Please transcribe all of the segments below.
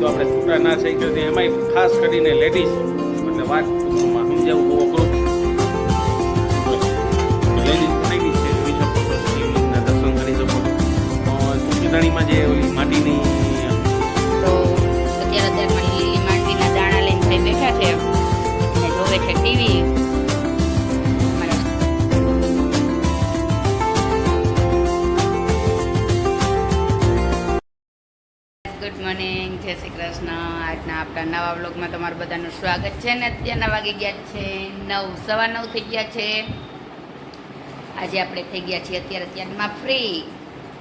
તો આપણે છૂટા ના થઈ ગયો એમાંય ખાસ કરીને લેડીઝ એટલે વાત ટૂંકમાં સમજાવું બહુ અઘરું. લેડીઝ છે. છો છો જે ઓલી માટીની તો અત્યારે માટીના લીલી માંડવીના દાણા લઈને બેઠા છે. બધાનું સ્વાગત છે ને અત્યારના વાગી ગયા છે નવ, સવા નવ થઈ ગયા છે. આજે આપણે થઈ ગયા છીએ અત્યારે અત્યારમાં ફ્રી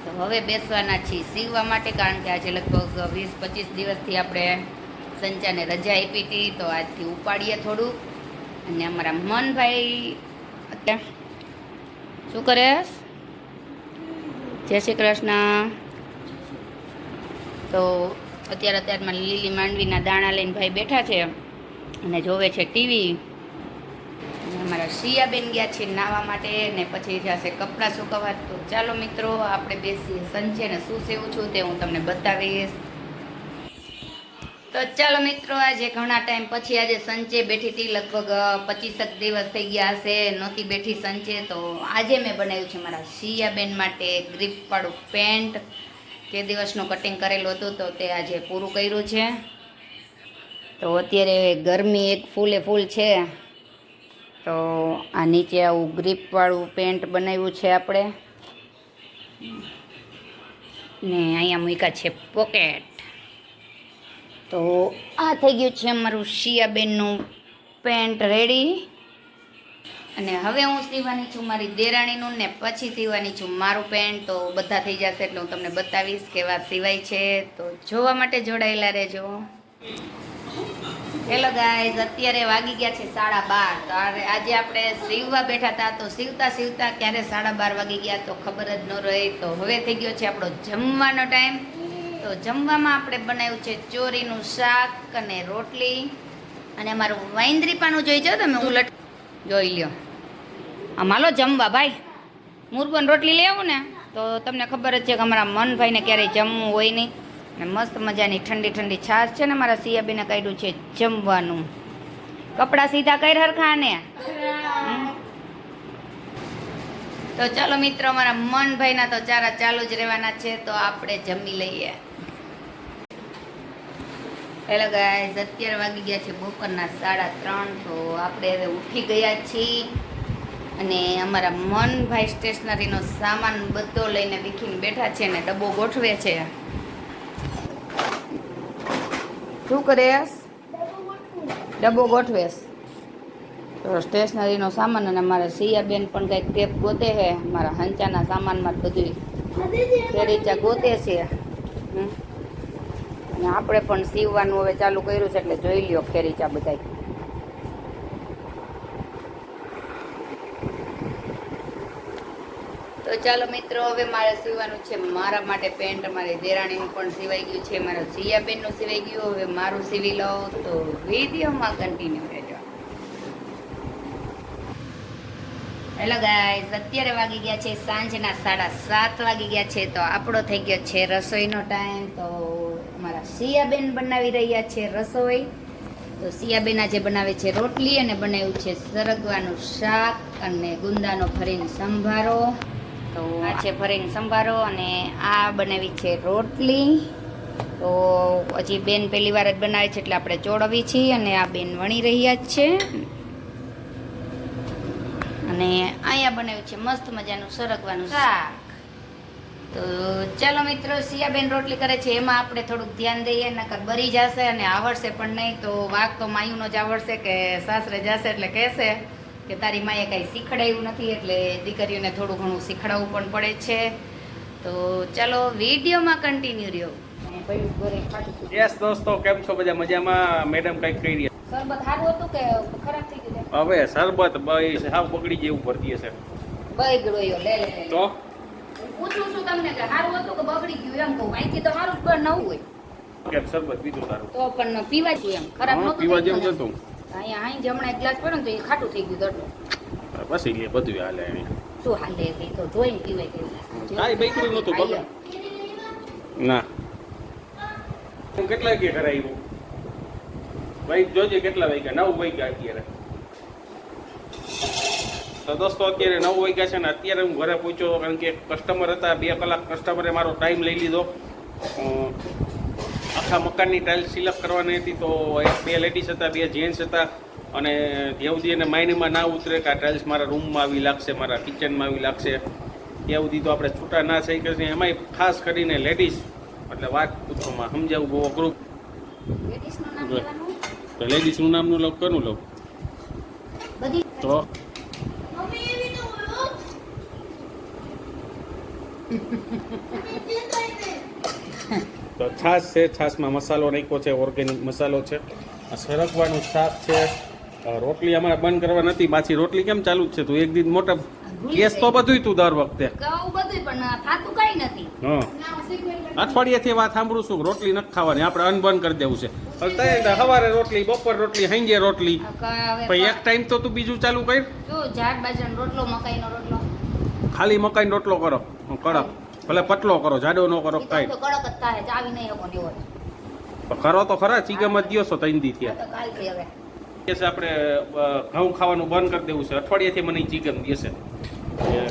તો હવે બેસવાના છીએ સીવવા માટે, કારણ કે આજે લગભગ વીસ, પચીસ દિવસથી આપણે સંચાને રજા આપી હતી, તો આજથી ઉપાડીએ થોડું. અને અમારા મનભાઈ અત્યારે શું કરે? જય શ્રી કૃષ્ણ. તો અત્યારે અત્યારમાં લીલી માંડવીના દાણા લઈને ભાઈ બેઠા છે અને જોવે છે ટીવી. અમારા શિયાબેન ગયા છે નાહવા માટે ને પછી જશે કપડાં સુકવવા. તો ચાલો મિત્રો, આપણે બેસીએ સંજે ને શું સેવું છું તે હું તમને બતાવીશ. તો ચાલો મિત્રો, આજે ઘણા ટાઈમ પછી આજે સંચે બેઠી હતી, લગભગ પચીસક દિવસ થઈ ગયા હશે, નહોતી બેઠી સંચે તો આજે મેં બનાવ્યું છે મારા શિયાબેન માટે ગ્રીપવાળું પેન્ટ. તે દિવસનું કટિંગ કરેલું હતું તો તે આજે પૂરું કર્યું છે. તો અત્યારે ગરમી એક ફૂલે ફૂલ છે. તો આ નીચે આવું ગ્રીપવાળું પેન્ટ બનાવ્યું છે આપણે. ને અહીંયા મૂક્યા છે પોકેટ તો આ થઈ ગયું છે અમારું શિયાબેનનું પેન્ટ રેડી અને હવે હું સીવાની છું મારી દેરાણીનું ને પછી સીવાની છું મારું પેન્ટ તો બધા થઈ જશે એટલે હું તમને બતાવીશ કેવા સિવાય છે. તો જોવા માટે જોડાયેલા રહેજો. હેલો ગાઈઝ અત્યારે વાગી ગયા છે સાડા બાર. તો આજે આપણે સીવવા બેઠા હતા, તો સીવતા સીવતા ક્યારે સાડા બાર વાગી ગયા તો ખબર જ ન રહી. તો હવે થઈ ગયો છે આપણો જમવાનો ટાઈમ. તો જમવામાં આપણે બનાવ્યું છે ચોરીનું શાક અને રોટલી. અને અમારું વાઇન્દ્રી પાનું જોઈ જાઓ તમે. ઉલટ જોઈ લ્યો. આમ હાલો જમવા ભાઈ. મુરબન રોટલી લઈ આવું ને, તો તમને ખબર જ છે કે અમારા મનભાઈને ક્યારેય જમવું હોય નહીં. ને મસ્ત મજાની ઠંડી ઠંડી છાશ છે ને મારા સિયાબીને કાઢ્યું છે જમવાનું. કપડાં સીધા કઈ હરખા ને તો ચાલો મિત્રો, અમારા મનભાઈના તો ચારા ચાલુ જ રહેવાના છે, તો આપણે જમી લઈએ. હેલો ગાય અત્યારે વાગી ગયા છે બપોરના સાડા ત્રણ, તો આપણે હવે ઉઠી ગયા છીએ. અને અમારા મનભાઈ સ્ટેશનરીનો સામાન બધો લઈને વિખીને બેઠા છે ને ડબ્બો ગોઠવે છે. શું કરેશ? ડબ્બો ગોઠવેશ. તો સ્ટેશનરીનો સામાન અને અમારા સિયાબેન પણ કંઈક ટેપ ગોતે છે. મારા હંચાના સામાનમાં બધું ફેરીચા ગોતે છે. અને આપણે પણ સીવવાનું હવે ચાલુ કર્યું છે એટલે જોઈ લ્યો ખેરીચા બધાય તો ચાલો મિત્રો, હવે મારે સીવવાનું છે. મારા માટે પેન્ટ, મારી દેરાણીનું પણ સિવાઈ ગયું છે, મારા સિયાબેનનું સિવાઈ ગયું. હવે મારું સીવી લો તો વિડીયોમાં કન્ટિન્યુ રહેજો. હેલો ગાઈસ અત્યારે વાગી ગયા છે સાંજના સાડા સાત વાગી ગયા છે, તો આપણો થઈ ગયો છે રસોઈનો ટાઈમ તો મારા સિયાબેન બનાવી રહ્યા છે રસોઈ. તો સિયાબેન આજે બનાવે છે રોટલી અને બનાવ્યું છે સરગવાનું શાક અને ગુંદાનો ભરીને સંભારો. તો આ છે ભરીને સંભારો અને આ બનાવી છે રોટલી. તો હજી બેન પહેલી વાર જ બનાવે છે એટલે આપણે ચોળવી છીએ અને આ બેન વણી રહ્યા જ છે. અને અહીંયા બનાવ્યું છે મસ્ત મજાનું સરગવાનું શાક. તો ચાલો મિત્રો સિયાબેન રોટલી કરે છે. એમાં આપણે થોડુંક ધ્યાન દઈએ નકર બરી જશે અને આવડશે પણ નહીં. તો વાઘ તો માયુનો જ આવડશે કે સાસરે જશે એટલે કહેશે. કે તારી માએ કાંઈ શીખડાયું નથી એટલે દીકરીઓને થોડું ઘણું શીખડાવવું પણ પડે છે. તો ચાલો વિડીયોમાં કન્ટિન્યુ રહ્યો. યસ દોસ્તો કેમ છો? બધા મજામાં? મેડમ કંઈક કહી રહ્યા શરબત સારું હતું કે ખરાબ થઈ ગયું હવે શરબત ભાઈ સાવ બગડી જેવું ભરતી હશે. બગડ્યો લે લે તો? પૂછું છું તમને કે સારું હતું કે બગડી ગયું એમ કહું? અહીંથી તો સારું જ નવું હોય. કેમ શરબત પીધું તારું? તો પણ પીવા જોઈએ એમ. ખરાબ નહોતું પીવા જેવું? નતું અહીંયા અહીં જમણા એક ગ્લાસ પડ્યો ને તો એ ખાટું થઈ ગયું પછી લે બધું હાલે એને. શું હાલે એ તો જોઈને પીવાય ગયું કાંઈ બગડ્યું નહોતું, બગડ- ના. હું કેટલા વાગે ઘરે આવ્યો? ભાઈ જોજે કેટલા વાગ્યા? નવ વાગ્યા અત્યારે. તો દોસ્તો અત્યારે નવ વાગ્યા છે ને અત્યારે હું ઘરે પહોંચ્યો કારણ કે કસ્ટમર હતા બે કલાક કસ્ટમરે મારો ટાઈમ લઈ લીધો. આખા મકાનની ટાઇલ સિલપ કરવાની હતી તો એક બે લેડીઝ હતા બે જેન્ટ્સ હતા અને ત્યાં સુધી એને માઇન્ડમાં ના ઉતરે કે આ ટાઇલ્સ મારા રૂમમાં આવી લાગશે મારા કિચનમાં આવી લાગશે. ત્યાં સુધી તો આપણે છૂટા ના થઈ કે એમાંય ખાસ કરીને લેડીઝ એટલે વાત પૂછવામાં સમજાવું બહુ અઘરું. તો લેડીઝનું નામનું લઉં કરું લઉં? તો તો છાશ છે છાશમાં મસાલો નાખ્યો છે ઓર્ગેનિક મસાલો છે. સરકવાનું શાક છે. રોટલી અમારે બંધ કરવા નથી પાછી રોટલી કેમ ચાલુ જ છે તું? એક દિન મોટા ગેસ તો બધુંય તું દર વખતે. બધું અઠવાડિયાથી વાત સાંભળું છું રોટલી નથી ખાવાની આપણે અનબન કરી દેવું છે. સવારે રોટલી બપોર રોટલી સાંજે રોટલી. પછી એક ટાઈમ તો તું બીજું ચાલુ કર. ખાલી મકાઈનો રોટલો કરો. કડક ભલે પતલો કરો જાડો ન કરો કાંઈ તો કડક જ થાય ચાવી નહીં હકો જ. કરો તો ખરા ચીગમ જ છો ત્રણ દી થયા. હવે. કે છે આપણે ઘઉં ખાવાનું બંધ કરી દેવું છે. અઠવાડિયાથી મને ચીગમ દેશે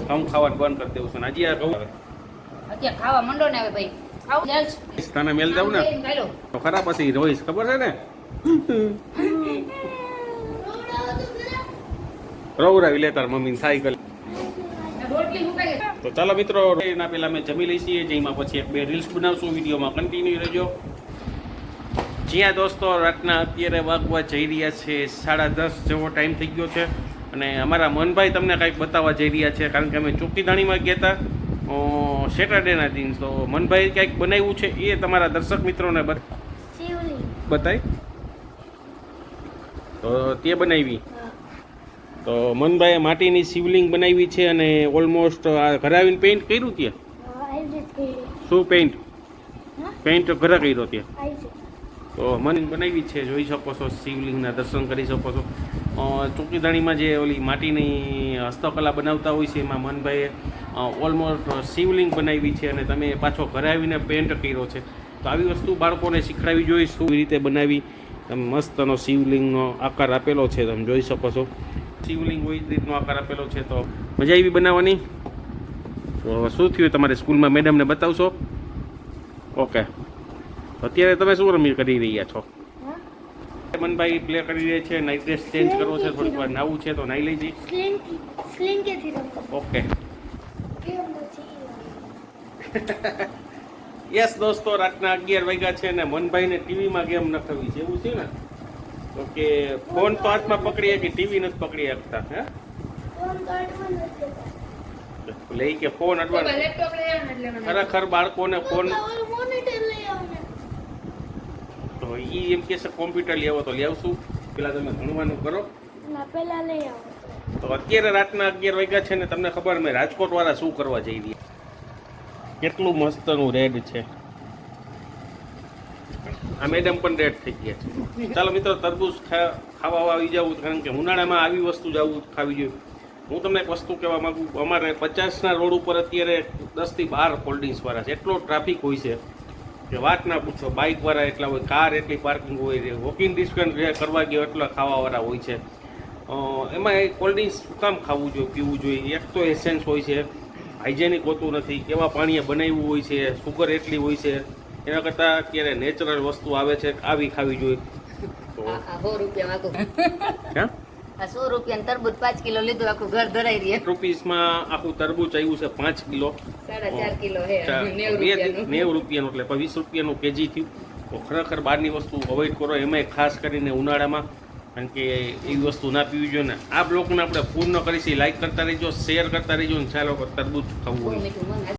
ઘઉં ખાવાનું બંધ કરી દેવું છે. ને હજી આ ઘઉં અત્યારે ખાવા મંડો ને હવે ભાઈ. ખાવું તને મેલ દઉં ને. તો ખરા પછી રોઈશ ખબર છે ને? રવરાવી લે તાર મમ્મી થાય કર રોટલી મુકાઈ ગઈ. તો ચાલો મિત્રો એના પહેલા અમે જમી લઈ છીએ જેમાં પછી એક બે રીલ્સ બનાવશું. વિડીયોમાં કન્ટિન્યુ રહેજો. જ્યાં દોસ્તો રાતના અત્યારે વાગવા જઈ રહ્યા છે સાડા દસ જેવો ટાઈમ થઈ ગયો છે. અને અમારા મનભાઈ તમને કાંઈક બતાવવા જઈ રહ્યા છે કારણ કે અમે ચોકીદાણીમાં ગયા હતા. સેટરડેના દિન. તો મનભાઈ કંઈક બનાવ્યું છે એ તમારા દર્શક મિત્રોને બતાવી બતાય. તો તે બનાવી. તો મનભાઈએ માટીની શિવલિંગ બનાવી છે અને ઓલમોસ્ટ આ ઘરે આવીને પેઇન્ટ કર્યું ત્યાં શું પેઇન્ટ પેઇન્ટ ઘરે કર્યો ત્યાં તો મને બનાવી છે, જોઈ શકો છો, શિવલિંગના દર્શન કરી શકો છો. ચોકીદાણીમાં જે ઓલી માટીની હસ્તકલા બનાવતા હોય છે, એમાં મનભાઈએ ઓલમોસ્ટ શિવલિંગ બનાવી છે અને તમે પાછો ઘરે આવીને પેન્ટ કર્યો છે. તો આવી વસ્તુ બાળકોને શીખડાવી જોઈએ, શું રીતે બનાવી. તમે મસ્તનો શિવલિંગનો આકાર આપેલો છે, તમે જોઈ શકો છો. શિવલિંગ હોય એ રીતનો આકાર આપેલો છે તો મજા આવી બનાવવાની? તો શું થયું તમારે સ્કૂલમાં? મેડમને બતાવશો? ઓકે. અત્યારે તમે શું રમી કરી રહ્યા છો? મનભાઈ પ્લે કરી રહ્યા છે નાઇટ ડ્રેસ ચેન્જ કરવો છે થોડીક વાર નાવું છે તો નાઈ લઈ જઈ ઓકે. યસ દોસ્તો રાતના અગિયાર વાગ્યા છે ને મનભાઈને ટીવીમાં ગેમ નખાવી છે એવું છે ને? તો કે ફોન તો હાથમાં પકડી કે ટીવી નથી પકડી શકતા હે? લઈ કે ફોન અડવા લેપટોપ લઈ આવો ને એટલે મને. ખરેખર બાળકોને ફોન તો ઈ એમ કે છે કોમ્પ્યુટર લેવો તો લેવશું પેલા તમે ભણવાનું કરો. પેલા લઈ આવો. તો અત્યારે રાતના અગિયાર વાગ્યા છે ને તમને ખબર મેં રાજકોટ વાળા શું કરવા જઈ રહ્યા. કેટલું મસ્તનું રેડ છે. આ મેડમ પણ રેડ થઈ ગયા છે. ચાલો મિત્રો, તરબૂચ ખાવા આવી જવું કારણ કે ઉનાળામાં આવી વસ્તુ જ આવું ખાવી જોઈએ. હું તમને એક વસ્તુ કહેવા માંગુ અમારે પચાસના રોડ ઉપર અત્યારે દસથી બાર કોલ્ડ ડ્રિંક્સ વાળા છે. એટલો ટ્રાફિક હોય છે કે વાત ના પૂછો બાઇક વાળા એટલા હોય કાર એટલી પાર્કિંગ હોય વોકિંગ ડિસ્ટન્સ કરવા ગયો એટલા ખાવાવાળા હોય છે. એમાં એ કોલ્ડ ડ્રિંક્સ શું કામ ખાવું જોઈએ, પીવું જોઈએ? એક તો એસેન્સ હોય છે હાઇજેનિક હોતું નથી, કેવા પાણીએ બનાવ્યું હોય છે સુગર એટલી હોય છે. એના કરતાં અત્યારે નેચરલ વસ્તુ આવે છે આવી ખાવી જોઈએ. સો રૂપિયા વાગું સો રૂપિયા તરબૂચ પાંચ કિલો લીધું આખું ઘર ધરાઈ રહ્યું. રૂપીસમાં આખું તરબૂચ આવ્યું છે પાંચ કિલો. સાડા ચાર કિલો નેવું રૂપિયાનું. એટલે વીસ રૂપિયાનું કેજી થયું. તો ખરેખર બહારની વસ્તુ અવોઇડ કરો એમાંય ખાસ કરીને ઉનાળામાં કારણ કે એવી વસ્તુ ના પીવી જોઈએ ને. આ બ્લોગને આપણે પૂર્ણ કરીશું. લાઈક કરતા રહેજો શેર કરતા રહેજો ને ચાલો તરબૂચ ખાવું